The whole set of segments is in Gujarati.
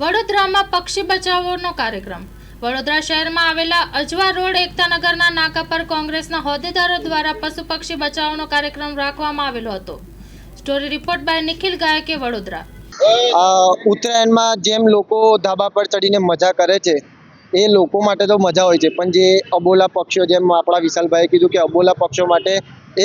વડોદરામાં પક્ષી બચાવોનો કાર્યક્રમ. વડોદરા શહેરમાં આવેલા અજવા રોડ એકતાનગરના નાકા પર કોંગ્રેસના હોદ્દેદારો દ્વારા પશુ પક્ષી બચાવનો કાર્યક્રમ રાખવામાં આવેલો હતો. Story report by Nikhil ગાયકે Vadodara. ઉત્તરાયણમાં જેમ લોકો ધાબા પર ચડીને મજા કરે છે, એ લોકો માટે તો મજા હોય છે. પણ જે અબોલા પક્ષીઓ, જેમ આપણા વિશાલભાઈએ કીધું કે અબોલા પક્ષીઓ માટે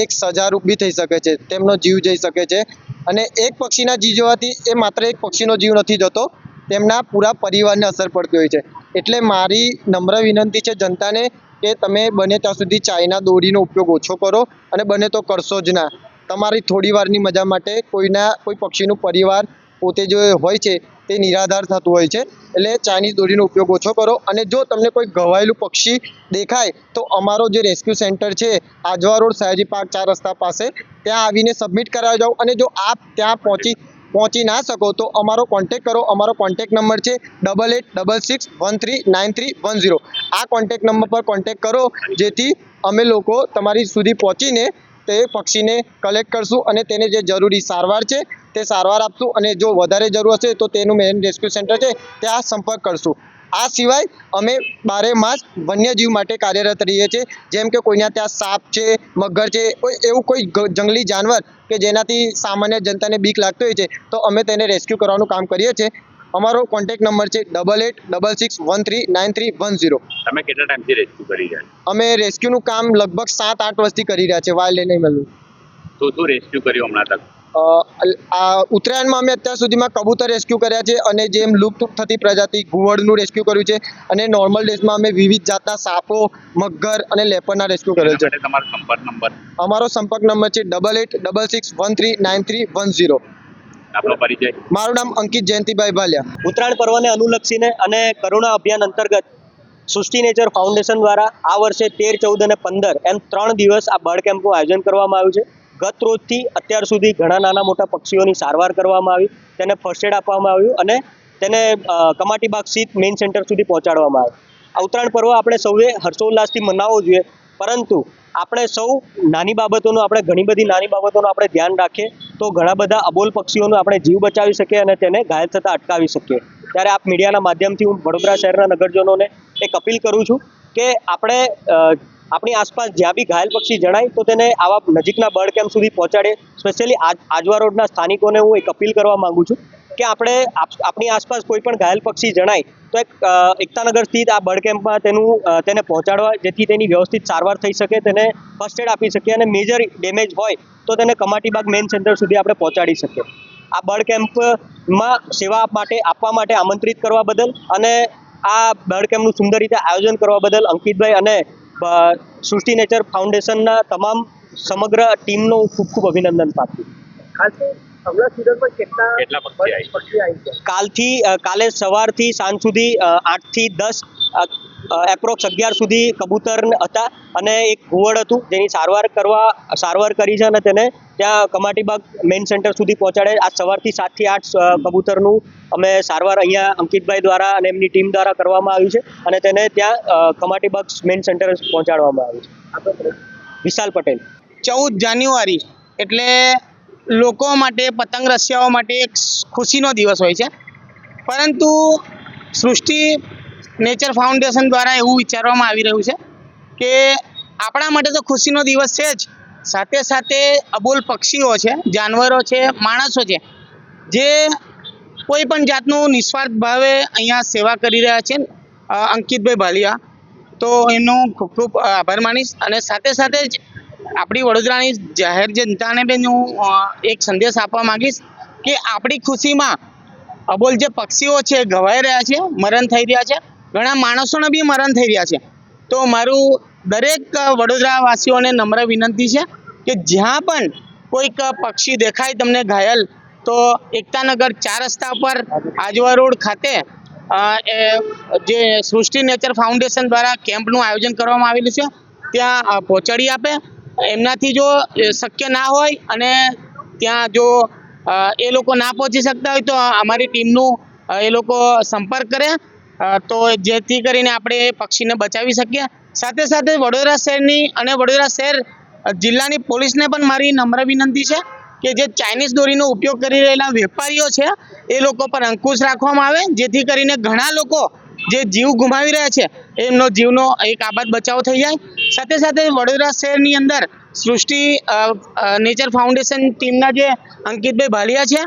એક સજારૂપ બી થઈ શકે છે, તેમનો જીવ જઈ શકે છે. અને એક પક્ષીના જીવ જવાથી એ માત્ર એક પક્ષીનો જીવ નથી જતો તેમના પૂરા પરિવારને અસર પડતી હોય છે. એટલે મારી નમ્ર વિનંતી છે જનતાને કે તમે બને ત્યાં સુધી ચાઇના દોરીનો ઉપયોગ ઓછો કરો અને બને તો કરશો જ ના. તમારી થોડી વારની મજા માટે કોઈના, કોઈ પક્ષીનું પરિવાર પોતે જે હોય છે તે નિરાધાર થતું હોય છે. એટલે ચાઇનીઝ દોરીનો ઉપયોગ ઓછો કરો અને જો તમને કોઈ ઘવાયેલું પક્ષી દેખાય તો અમારો જે રેસ્ક્યુ સેન્ટર છે, આજવા રોડ સયાજી પાર્ક ચાર રસ્તા પાસે, ત્યાં આવીને સબમિટ કરાવી જાઓ અને જો આપ ત્યાં પહોંચી પહોંચી ના શકો તો અમારો કોન્ટેક કરો. અમારો કોન્ટેક નંબર છે double eight double six one three nine three one zero આ કોન્ટેક નંબર પર કોન્ટેક કરો, જેથી અમે લોકો તમારી સુધી પહોંચીને તે પક્ષીને કલેક્ટ કરશું અને તેને જે જરૂરી સારવાર છે તે સારવાર આપશું અને જો વધારે જરૂર હશે તો તેનું મેન રેસ્ક્યુ સેન્ટર છે, ત્યાં સંપર્ક કરશું. આ સિવાય અમે બારે માસ વન્યજીવ માટે કાર્યરત રહીએ છીએ. જેમ કે કોઈના ત્યાં સાપ છે મગર છે કોઈ એવું કોઈ જંગલી જાનવર કે જેનાથી સામાન્ય જનતાને બીક લાગતી હોય છે તો અમે તેને રેસ્ક્યુ કરવાનું કામ કરીએ છીએ. અમારો કોન્ટેક નંબર છે double eight double six one three nine three one zero તમે કેટલા ટાઈમથી રેસ્ક્યુ કરી રહ્યા અમે રેસ્ક્યુનું કામ લગભગ સાત આઠ વર્ષથી કરી રહ્યા છીએ વાઇલ્ડ એનિમલનું તો શું રેસ્ક્યુ કર્યું હમણાં તક? આ ઉત્તરાયણમાં અમે અત્યાર સુધીમાં કબૂતર રેસ્ક્યુ કર્યા છે અને જેમ લુપ્ત થતી પ્રજાતિ ઘુવડનું રેસ્ક્યુ કર્યું છે અને નોર્મલ ડેઝમાં અમે વિવિધ જાતના સાપો મગર અને લેપરના રેસ્ક્યુ કર્યો છે. તમારો સંપર્ક નંબર? અમારો સંપર્ક નંબર છે double eight double six one three nine three one zero આપનો પરિચય. મારું નામ અંકિત જયંતિભાઈ ભાલિયા. ઉત્તરાયણ પર્વને અનુલક્ષીને અને કરુણા અભિયાન અંતર્ગત સૃષ્ટિ નેચર ફાઉન્ડેશન દ્વારા આ વર્ષે તેર ચૌદ અને પંદર એમ ત્રણ દિવસ આ બર્ડ કેમ્પનું આયોજન કરવામાં આવ્યું છે. ગત રોજથી અત્યાર સુધી ઘણા નાના મોટા પક્ષીઓની સારવાર કરવામાં આવી, તેને ફર્સ્ટ આપવામાં આવ્યું અને તેને કમાટીબાગ સ્થિત મેઇન સેન્ટર સુધી પહોંચાડવામાં આવ્યું. આ ઉત્તરાયણ પર્વ આપણે સૌએ હર્ષોલ્લાસથી મનાવવો જોઈએ, પરંતુ આપણે સૌ નાની બાબતોનું, આપણે ઘણી બધી નાની બાબતોનું આપણે ધ્યાન રાખીએ, તો ઘણા બધા અબોલ પક્ષીઓનો આપણે જીવ બચાવી શકીએ અને તેને ઘાયલ થતાં અટકાવી શકીએ. ત્યારે આપ મીડિયાના માધ્યમથી હું વડોદરા શહેરના નગરજનોને એક અપીલ કરું છું કે આપણે આપણી આસપાસ જ્યાં બી ઘાયલ પક્ષી જણાય, તો તેને આવા નજીકના બર્ડ કેમ્પ સુધી પહોંચાડે. સ્પેશિયલી આજવા રોડના સ્થાનિકોને હું એક અપીલ કરવા માંગુ છું કે આપણે આપ- આપણી આસપાસ કોઈ પણ ઘાયલ પક્ષી જણાય, તો એક એકતાનગર સ્થિત આ બર્ડ કેમ્પમાં તેનું તેને પહોંચાડવા, જેથી તેની વ્યવસ્થિત સારવાર થઈ શકે, તેને ફર્સ્ટ એડ આપી શકીએ અને મેજર ડેમેજ હોય, તો તેને કમાટીબાગ મેઇન સેન્ટર સુધી આપણે પહોંચાડી શકીએ. આ બર્ડ કેમ્પમાં સેવા માટે, આપવા માટે આમંત્રિત કરવા બદલ અને આ બર્ડ કેમ્પનું સુંદર રીતે આયોજન કરવા બદલ અંકિતભાઈ અને સૃષ્ટિ નેચર ફાઉન્ડેશનના તમામ સમગ્ર ટીમનો ખૂબ ખૂબ અભિનંદન પાઠવું કેટલા પક્ષી આવી? કાલથી કાલે સવારથી સાંજ સુધી આઠથી દસ એપ્રોક્સ અગિયાર સુધી કબૂતર હતા અને એક ઘુવડ હતું જેની સારવાર કરવા સારવાર કરી છે અને તેને ત્યાં કમાટીબાગ મેઇન સેન્ટર સુધી પહોંચાડે. આજ સવારથી સાતથી આઠ કબૂતરનું અમે સારવાર અહીંયા અંકિતભાઈ દ્વારા અને એમની ટીમ દ્વારા કરવામાં આવ્યું છે અને તેને ત્યાં ખમાટીબાગ મેઇન સેન્ટર પહોંચાડવામાં આવ્યું છે. વિશાલ પટેલ. ચૌદ જાન્યુઆરી એટલે લોકો માટે, પતંગ રસિયાઓ માટે એક ખુશીનો દિવસ હોય છે. પરંતુ સૃષ્ટિ નેચર ફાઉન્ડેશન દ્વારા એવું વિચારવામાં આવી રહ્યું છે કે આપણા માટે તો ખુશીનો દિવસ છે જ. સાથે સાથે અબોલ પક્ષીઓ છે, જાનવરો છે, માણસો છે, જે કોઈ પણ જાતનું નિસ્વાર્થ ભાવે અહીંયા સેવા કરી રહ્યા છે અંકિતભાઈ ભાલિયા. તો એમનો ખૂબ ખૂબ આભાર માનીશ અને સાથે સાથે જ આપણી વડોદરાની જાહેર જનતાને બી હું એક સંદેશ આપવા માંગીશ કે આપણી ખુશીમાં અબોલ જે પક્ષીઓ છે ઘવાઈ રહ્યા છે, મરણ થઈ રહ્યા છે, ઘણા માણસોને બી મરણ થઈ રહ્યા છે. તો મારું દરેક વડોદરાવાસીઓને નમ્ર વિનંતી છે કે જ્યાં પણ કોઈક પક્ષી દેખાય, તમને ઘાયલ તો એકતાનગર ચાર રસ્તા પર આજવા રોડ ખાતે જે સૃષ્ટિ નેચર ફાઉન્ડેશન દ્વારા કેમ્પનું આયોજન કરવામાં આવેલું છે, ત્યાં પહોંચાડી આપે, એમનાથી જો શક્ય ના હોય અને ત્યાં જો એ લોકો ના પહોંચી શકતા હોય તો અમારી ટીમનું એ લોકો સંપર્ક કરે તો જેથી કરીને આપણે એ પક્ષીને બચાવી શકીએ. સાથે સાથે વડોદરા શહેરની અને વડોદરા શહેર જિલ્લાની પોલીસને પણ મારી નમ્ર વિનંતી છે. કે જે ચાઇનીઝ દોરીનો ઉપયોગ કરી રહેલા વેપારીઓ છે એ લોકો પર અંકુશ રાખવામાં આવે. જેથી કરીને ઘણા લોકો જે જીવ ગુમાવી રહ્યા છે એમનો જીવનો એક આબાદ બચાવ થઈ જાય. સાથે સાથે વડોદરા શહેરની અંદર સૃષ્ટિ નેચર ફાઉન્ડેશન ટીમના જે અંકિતભાઈ ભાલિયા છે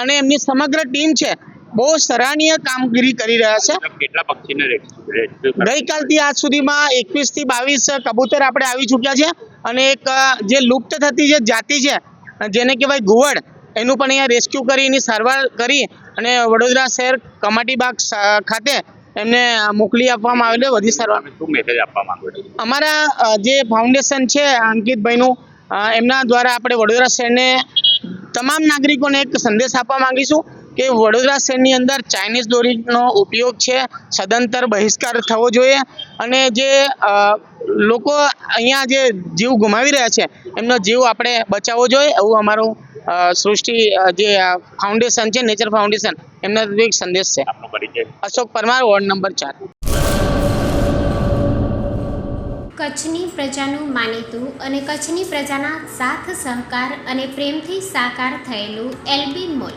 અને એમની સમગ્ર ટીમ છે બહુ સરાહનીય કામગીરી કરી રહ્યા છે. કેટલા પક્ષીને ગઈકાલથી આજ સુધીમાં એકવીસથી બાવીસ કબૂતર આપણે આવી ચૂક્યા છે અને એક જે લુપ્ત થતી જે જાતિ છે જેને કહેવાય ઘુવડ એનું પણ અહીંયા રેસ્ક્યુ કરી એની સારવાર કરી અને વડોદરા શહેર કમાટીબાગ ખાતે એમને મોકલી આપવામાં આવેલું વધી સારવાર. શું મેસેજ આપવા માંગો અમારા જે ફાઉન્ડેશન છે અંકિતભાઈનું એમના દ્વારા આપણે વડોદરા શહેરને તમામ નાગરિકોને એક સંદેશ આપવા માંગીશું. કે વડોદરા શહેરની અંદર ચાઇનીઝ દોરીનો ઉપયોગ છે સદંતર બહિષ્કાર થવો જોઈએ અને જે લોકો અહીંયા જે જીવ ગુમાવી રહ્યા છે એમનો જીવ આપણે બચાવવો જોઈએ. એવું અમારું સૃષ્ટિ જે ફાઉન્ડેશન છે નેચર ફાઉન્ડેશન એમના એક સંદેશ છે. આપનો પરિચય. અશોક પરમાર વોર્ડ નંબર ચાર. કચ્છની પ્રજાનું માનીતું અને કચ્છની પ્રજાના સાથ સહકાર અને પ્રેમથી સાકાર થયેલું એલબી મોલ.